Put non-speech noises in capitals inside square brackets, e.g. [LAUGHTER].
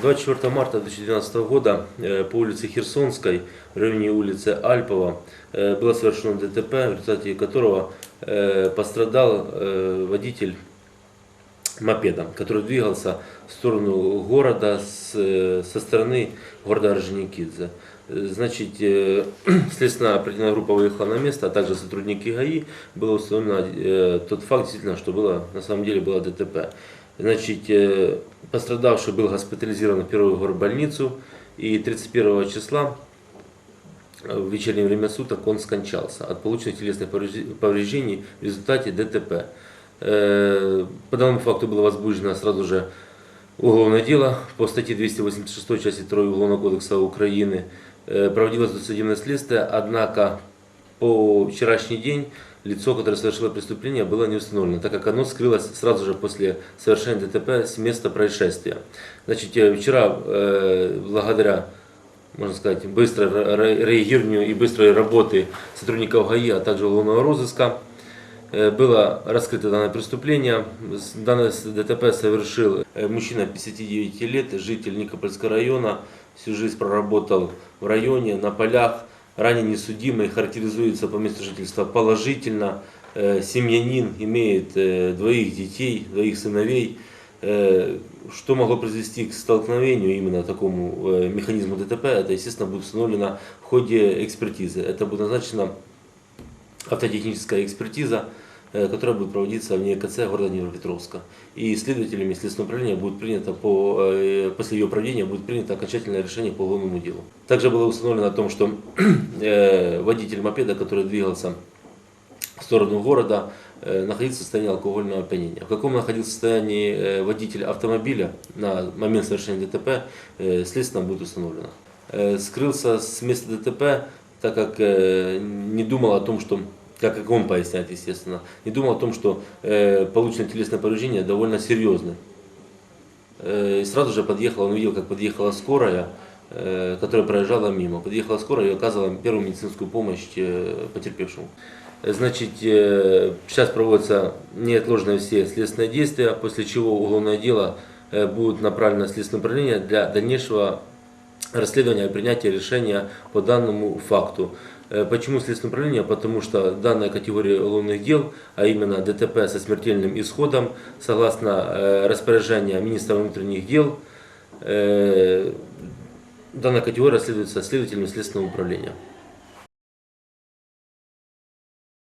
24 марта 2012 года э, по улице Херсонской, в районе улицы Альпова, э, было совершено ДТП, в результате которого э, пострадал водитель мопеда, который двигался в сторону города с, со стороны города Орджоникидзе. Значит, [CLEARS THROAT] следственная оперативная группа выехала на место, а также сотрудники ГАИ. Было установлено тот факт, действительно, что было, на самом деле было ДТП. Значит, пострадавший был госпитализирован в первую горбольницу, и 31 числа э, в вечернее время суток он скончался от полученных телесных поврежде- повреждений в результате ДТП. Э, По данному факту было возбуждено сразу же уголовное дело по статье 286 части 2 Уголовного кодекса Украины. Э, Проводилось досудебное следствие, однако по вчерашний день лицо, которое совершило преступление, было не установлено, так как оно скрылось сразу же после совершения ДТП с места происшествия. Значит, вчера, э, благодаря можно сказать, быстрой ре- ре- реагированию и быстрой работы сотрудников ГАИ, а также уголовного розыска, э, было раскрыто данное преступление. Данное ДТП совершил э, мужчина 59 лет, житель Никопольского района, всю жизнь проработал в районе, на полях, ранее несудимый, характеризуется по месту жительства положительно, Э, семьянин, имеет э, двоих детей, двоих сыновей, Э, Что могло произвести к столкновению именно такому механизму ДТП, это, естественно, будет установлено в ходе экспертизы. Это будет назначена автотехническая экспертиза, которая будет проводиться в НИКЦ города Днепропетровска. И следователями Следственного управления будет принято по, э, после ее проведения будет принято окончательное решение по уголовному делу. Также было установлено о том, что [CLEARS THROAT] э, водитель мопеда, который двигался в сторону города, э, находился в состоянии алкогольного опьянения. В каком находился состоянии э, водитель автомобиля на момент совершения ДТП, э, следственно будет установлено. Э, Скрылся с места ДТП, так как э, не думал о том, что как как он поясняет, естественно, не думал о том, что э, полученное телесное повреждение довольно серьезное. Э, И сразу же подъехал, он увидел, как подъехала скорая, э, которая проезжала мимо. Подъехала скорая и оказывала первую медицинскую помощь э, потерпевшему. Значит, э, сейчас проводятся неотложные все следственные действия, после чего уголовное дело э, будет направлено в следственное управление для дальнейшего расследования и принятия решения по данному факту. Э, Почему следственное управление? Потому что данная категория уголовных дел, а именно ДТП со смертельным исходом, согласно э, распоряжению министра внутренних дел, э, данная категория расследуется следователями следственного управления.